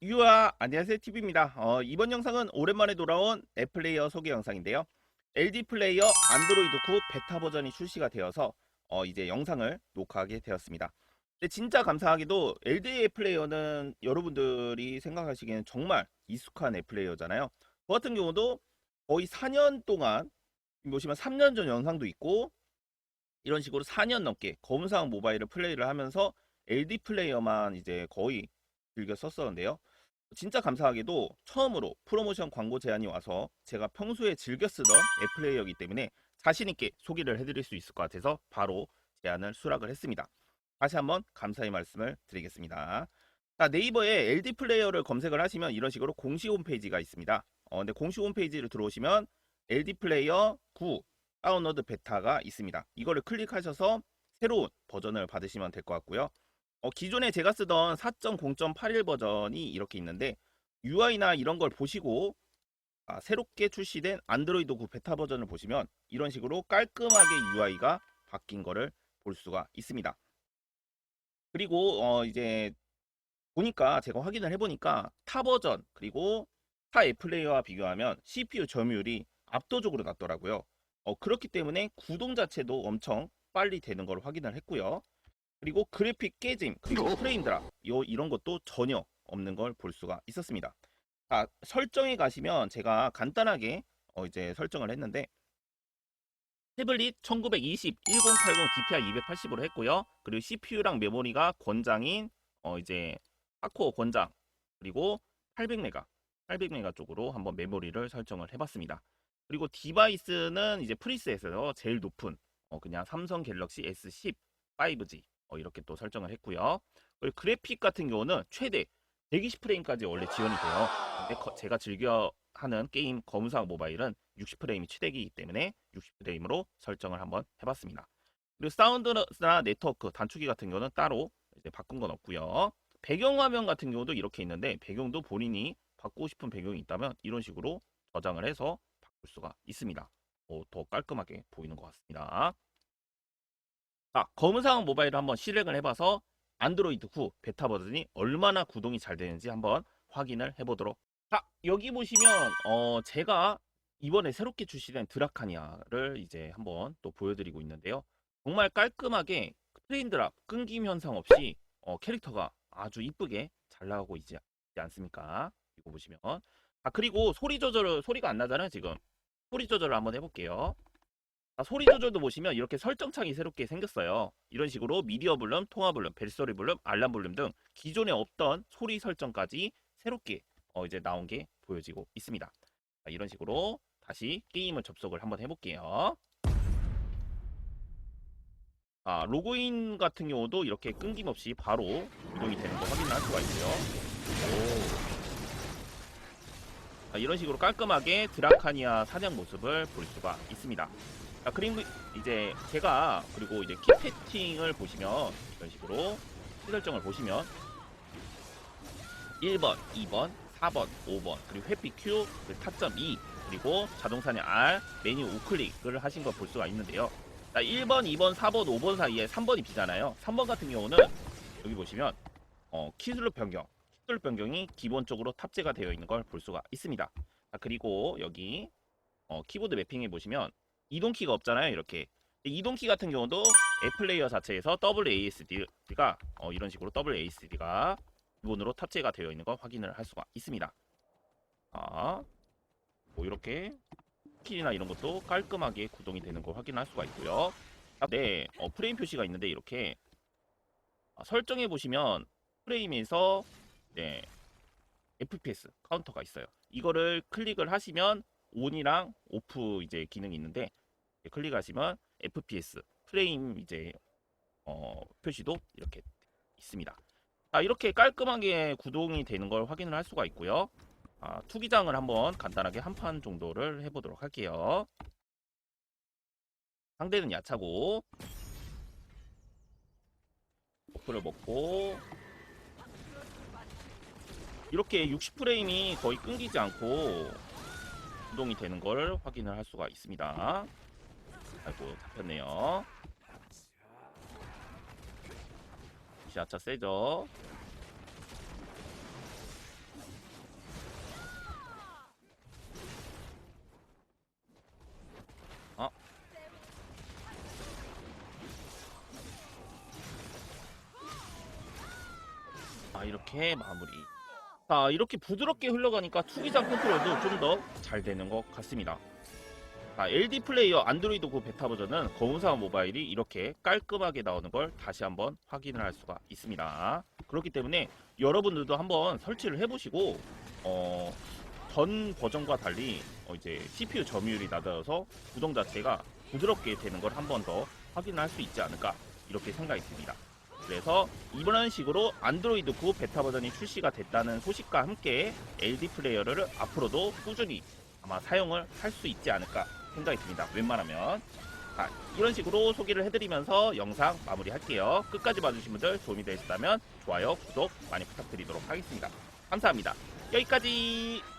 유아 안녕하세요 TV입니다. 어, 이번 영상은 오랜만에 돌아온 앱플레이어 소개 영상인데요. LD 플레이어 안드로이드 9 베타 버전이 출시가 되어서 어, 이제 영상을 녹화하게 되었습니다. 근데 진짜 감사하게도 LD 앱 플레이어는 여러분들이 생각하시기에는 정말 익숙한 앱 플레이어잖아요. 저 같은 경우도 거의 4년 동안 보시면 3년 전 영상도 있고 이런 식으로 4년 넘게 검은사항 모바일을 플레이를 하면서 LD 플레이어만 이제 거의 즐겨 썼었는데요. 진짜 감사하게도 처음으로 프로모션 광고 제안이 와서 제가 평소에 즐겨 쓰던 앱 플레이어이기 때문에 자신있게 소개를 해드릴 수 있을 것 같아서 바로 제안을 수락을 했습니다. 다시 한번 감사의 말씀을 드리겠습니다. 자, 네이버에 LD 플레이어를 검색을 하시면 이런 식으로 공식 홈페이지가 있습니다. 어, 근데 공식 홈페이지를 들어오시면 LD 플레이어 9 다운로드 베타가 있습니다. 이거를 클릭하셔서 새로운 버전을 받으시면 될 것 같고요. 어, 기존에 제가 쓰던 4.0.81 버전이 이렇게 있는데 UI나 이런 걸 보시고 아, 새롭게 출시된 안드로이드 9 베타 버전을 보시면 이런 식으로 깔끔하게 UI가 바뀐 거를 볼 수가 있습니다. 그리고 어, 이제 보니까 제가 확인을 해보니까 타 버전 그리고 타 앱플레이어와 비교하면 CPU 점유율이 압도적으로 낮더라고요. 어, 그렇기 때문에 구동 자체도 엄청 빨리 되는 걸 확인을 했고요. 그리고 그래픽 깨짐 그리고 프레임 드랍 요 이런 것도 전혀 없는 걸 볼 수가 있었습니다. 자, 설정에 가시면 제가 간단하게 어, 이제 설정을 했는데 태블릿 1920 1080 DPI 280으로 했고요. 그리고 CPU랑 메모리가 권장인 어 이제 하코어 권장 그리고 800메가 800메가 쪽으로 한번 메모리를 설정을 해봤습니다. 그리고 디바이스는 이제 프리셋에서 제일 높은 어 그냥 삼성 갤럭시 S10 5G 어 이렇게 또 설정을 했고요. 그리고 그래픽 같은 경우는 최대 120프레임까지 원래 지원이 돼요. 근데 거- 제가 즐겨 하는 게임 검은사각 모바일은 60프레임이 최대이기 때문에 60프레임으로 설정을 한번 해봤습니다. 그리고 사운드나 네트워크 단축키 같은 경우는 따로 이제 바꾼 건 없고요. 배경화면 같은 경우도 이렇게 있는데 배경도 본인이 바꾸고 싶은 배경이 있다면 이런 식으로 저장을 해서 바꿀 수가 있습니다. 어, 더 깔끔하게 보이는 것 같습니다. 자, 검은사각 모바일을 한번 실행을 해봐서 안드로이드 9 베타 버전이 얼마나 구동이 잘 되는지 한번 확인을 해보도록. 자, 여기 보시면 어, 제가 이번에 새롭게 출시된 드라카니아를 이제 한번 또 보여드리고 있는데요. 정말 깔끔하게 프레임 드랍, 끊김 현상 없이 어, 캐릭터가 아주 이쁘게 잘 나오고 있지, 않습니까? 이거 보시면. 아, 그리고 소리 조절, 소리가 안 나잖아요, 지금. 소리 조절을 한번 해볼게요. 아, 소리 조절도 보시면 이렇게 설정창이 새롭게 생겼어요. 이런 식으로 미디어 볼륨, 통화 볼륨, 벨소리 볼륨, 알람 볼륨 등 기존에 없던 소리 설정까지 새롭게 어, 이제 나온 게 보여지고 있습니다. 자, 이런 식으로 다시 게임을 접속을 한번 해볼게요. 아, 로그인 같은 경우도 이렇게 끊김없이 바로 구동이 되는 거 확인할 수가 있고요. 오. 자, 이런 식으로 깔끔하게 드라카니아 사냥 모습을 볼 수가 있습니다. 자, 그리고 이제 제가 그리고 이제 키 세팅을 보시면 이런 식으로 키 설정을 보시면 1번, 2번, 4번, 5번 그리고 회피 Q, 그리고 타점 2 그리고 자동 사냥 R 메뉴 우클릭을 하신 걸 볼 수가 있는데요. 자, 1번, 2번, 4번, 5번 사이에 3번이 비잖아요. 3번 같은 경우는 여기 보시면 어, 키슬롯 변경, 키슬롯 변경이 기본적으로 탑재가 되어 있는 걸 볼 수가 있습니다. 자, 그리고 여기 어, 키보드 매핑해 보시면 이동키가 없잖아요. 이렇게 이동키 같은 경우도 앱플레이어 자체에서 WASD가 어, 이런 식으로 WASD가 기본으로 탑재가 되어 있는 걸 확인을 할 수가 있습니다. 아, 뭐 이렇게 스킬이나 이런 것도 깔끔하게 구동이 되는 걸 확인할 수가 있고요. 아, 네, 어, 프레임 표시가 있는데 이렇게 아, 설정해 보시면 프레임에서 네, FPS 카운터가 있어요. 이거를 클릭을 하시면 온이랑 오프 이제 기능이 있는데 네, 클릭하시면 FPS 프레임 이제 어, 표시도 이렇게 있습니다. 자, 이렇게 깔끔하게 구동이 되는 걸 확인을 할 수가 있고요. 아, 투기장을 한번 간단하게 한 판 정도를 해보도록 할게요. 상대는 야차고 버프를 먹고 이렇게 60프레임이 거의 끊기지 않고 구동이 되는 걸 확인을 할 수가 있습니다. 아이고 잡혔네요. 시아차 세죠? 어? 아 이렇게 마무리. 자 이렇게 부드럽게 흘러가니까 투기장 컨트롤도 좀 더 잘 되는 것 같습니다. 자, LD 플레이어 안드로이드 9 베타 버전은 검은사 모바일이 이렇게 깔끔하게 나오는 걸 다시 한번 확인을 할 수가 있습니다. 그렇기 때문에 여러분들도 한번 설치를 해보시고 어, 전 버전과 달리 어, 이제 CPU 점유율이 낮아져서 구동 자체가 부드럽게 되는 걸 한 번 더 확인할 수 있지 않을까 이렇게 생각이 듭니다. 그래서 이런 식으로 안드로이드 9 베타 버전이 출시가 됐다는 소식과 함께 LD 플레이어를 앞으로도 꾸준히 아마 사용을 할 수 있지 않을까 생각이 듭니다. 웬만하면. 자, 이런 식으로 소개를 해드리면서 영상 마무리할게요. 끝까지 봐주신 분들 도움이 되셨다면 좋아요, 구독 많이 부탁드리도록 하겠습니다. 감사합니다. 여기까지!